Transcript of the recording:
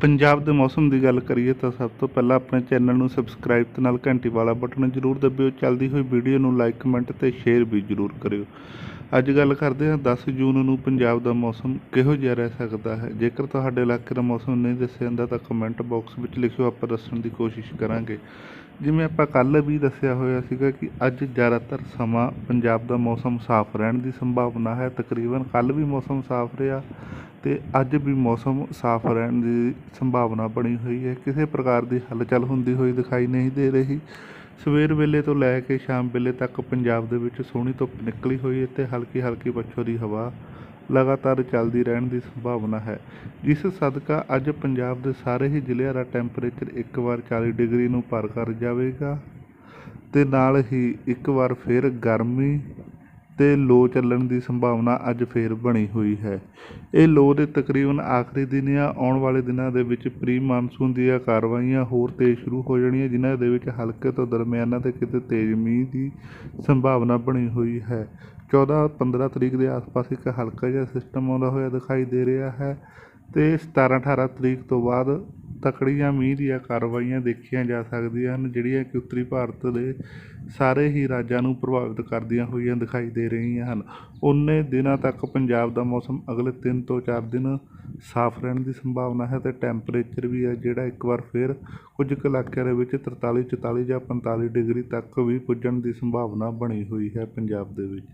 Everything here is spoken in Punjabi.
ਪੰਜਾਬ ਦੇ ਮੌਸਮ ਦੀ ਗੱਲ ਕਰੀਏ ਤਾਂ ਸਭ ਤੋਂ ਪਹਿਲਾਂ ਆਪਣੇ ਚੈਨਲ ਨੂੰ ਸਬਸਕ੍ਰਾਈਬ ਤੇ ਨਾਲ ਘੰਟੀ ਵਾਲਾ ਬਟਨ ਜ਼ਰੂਰ ਦਬਿਓ, ਚੱਲਦੀ ਹੋਈ ਵੀਡੀਓ ਨੂੰ ਲਾਈਕ ਕਮੈਂਟ ਤੇ ਸ਼ੇਅਰ ਵੀ ਜ਼ਰੂਰ ਕਰਿਓ। ਅੱਜ ਗੱਲ ਕਰਦੇ ਹਾਂ 10 ਜੂਨ ਨੂੰ ਪੰਜਾਬ ਦਾ ਮੌਸਮ ਕਿਹੋ ਜਿਹਾ ਰਹਿ ਸਕਦਾ ਹੈ? ਜੇਕਰ ਤੁਹਾਡੇ ਇਲਾਕੇ ਦਾ ਮੌਸਮ ਨਹੀਂ ਦੱਸਿਆ ਜਾਂਦਾ ਤਾਂ ਕਮੈਂਟ ਬਾਕਸ ਵਿੱਚ ਲਿਖਿਓ, ਆਪਾਂ ਦੱਸਣ ਦੀ ਕੋਸ਼ਿਸ਼ ਕਰਾਂਗੇ। ਜਿਵੇਂ ਆਪਾਂ ਕੱਲ੍ਹ ਵੀ ਦੱਸਿਆ ਹੋਇਆ ਸੀਗਾ ਕਿ ਅੱਜ ਜ਼ਿਆਦਾਤਰ ਸਮਾਂ ਪੰਜਾਬ ਦਾ ਮੌਸਮ ਸਾਫ਼ ਰਹਿਣ ਦੀ ਸੰਭਾਵਨਾ ਹੈ। ਤਕਰੀਬਨ ਕੱਲ੍ਹ ਵੀ ਮੌਸਮ ਸਾਫ਼ ਰਿਹਾ। ਤੇ ਅੱਜ ਵੀ ਮੌਸਮ ਸਾਫ਼ ਰਹਿਣ ਦੀ ਸੰਭਾਵਨਾ ਬਣੀ ਹੋਈ ਹੈ। ਕਿਸੇ ਪ੍ਰਕਾਰ ਦੀ ਹਲਚਲ ਹੁੰਦੀ ਹੋਈ ਦਿਖਾਈ ਨਹੀਂ ਦੇ ਰਹੀ। ਸਵੇਰ ਵੇਲੇ ਤੋਂ ਲੈ ਕੇ ਸ਼ਾਮ ਵੇਲੇ ਤੱਕ ਪੰਜਾਬ ਦੇ ਵਿੱਚ ਸੋਹਣੀ ਧੁੱਪ ਨਿਕਲੀ ਹੋਈ ਹੈ ਤੇ ਹਲਕੀ ਹਲਕੀ ਪੱਛੋ ਦੀ ਹਵਾ ਲਗਾਤਾਰ ਚੱਲਦੀ ਰਹਿਣ ਦੀ ਸੰਭਾਵਨਾ ਹੈ। ਜਿਸ ਸਦਕਾ ਅੱਜ ਪੰਜਾਬ ਦੇ ਸਾਰੇ ਹੀ ਜ਼ਿਲ੍ਹਿਆਂ ਦਾ ਟੈਂਪਰੇਚਰ ਇੱਕ ਵਾਰ 40 ਡਿਗਰੀ ਨੂੰ ਪਾਰ ਕਰ ਜਾਵੇਗਾ ਤੇ ਨਾਲ ਹੀ ਇੱਕ ਵਾਰ ਫਿਰ ਗਰਮੀ ਤੇ ਲੋ ਚੱਲਣ ਦੀ ਸੰਭਾਵਨਾ ਅੱਜ ਫੇਰ ਬਣੀ ਹੋਈ ਹੈ। ਇਹ ਲੋ ਦੇ ਤਕਰੀਬਨ ਆਖਰੀ ਦਿਨ ਜਾਂ ਆਉਣ ਵਾਲੇ ਦਿਨਾਂ ਦੇ ਵਿੱਚ ਪ੍ਰੀ ਮਾਨਸੂਨ ਦੀਆਂ ਕਾਰਵਾਈਆਂ ਹੋਰ ਤੇਜ਼ ਸ਼ੁਰੂ ਹੋ ਜਾਣੀਆਂ, ਜਿਨ੍ਹਾਂ ਦੇ ਵਿੱਚ ਹਲਕੇ ਤੋਂ ਦਰਮਿਆਨਾ ਤੇ ਕਿਤੇ ਤੇਜ਼ ਮੀਂਹ ਦੀ ਸੰਭਾਵਨਾ ਬਣੀ ਹੋਈ ਹੈ। 14 15 ਤਰੀਕ ਦੇ ਆਸ-ਪਾਸ ਇੱਕ ਹਲਕਾ ਜਿਹਾ ਸਿਸਟਮ ਆਉਂਦਾ ਹੋਇਆ ਦਿਖਾਈ ਦੇ ਰਿਹਾ ਹੈ ਤੇ 17 18 ਤਰੀਕ ਤੋਂ ਬਾਅਦ ਤਕੜੀਆਂ ਮੀਂਹ ਦੀਆਂ ਕਾਰਵਾਈਆਂ ਦੇਖੀਆਂ ਜਾ ਸਕਦੀਆਂ ਹਨ, ਜਿਹੜੀਆਂ ਕਿ ਉੱਤਰੀ ਭਾਰਤ ਦੇ ਸਾਰੇ ਹੀ ਰਾਜਾਂ ਨੂੰ ਪ੍ਰਭਾਵਿਤ ਕਰਦੀਆਂ ਹੋਈਆਂ ਦਿਖਾਈ ਦੇ ਰਹੀਆਂ ਹਨ। ਉਨੇ ਦਿਨਾਂ ਤੱਕ ਪੰਜਾਬ ਦਾ ਮੌਸਮ ਅਗਲੇ 3 ਤੋਂ 4 ਦਿਨ ਸਾਫ਼ ਰਹਿਣ ਦੀ ਸੰਭਾਵਨਾ ਹੈ ਤੇ ਟੈਂਪਰੇਚਰ ਵੀ ਹੈ ਜਿਹੜਾ ਇੱਕ ਵਾਰ ਫਿਰ ਕੁਝ ਕੁ ਇਲਾਕਿਆਂ ਦੇ ਵਿੱਚ 43 44 ਜਾਂ 45 ਡਿਗਰੀ ਤੱਕ ਵੀ ਪੁੱਜਣ ਦੀ ਸੰਭਾਵਨਾ ਬਣੀ ਹੋਈ ਹੈ ਪੰਜਾਬ ਦੇ ਵਿੱਚ।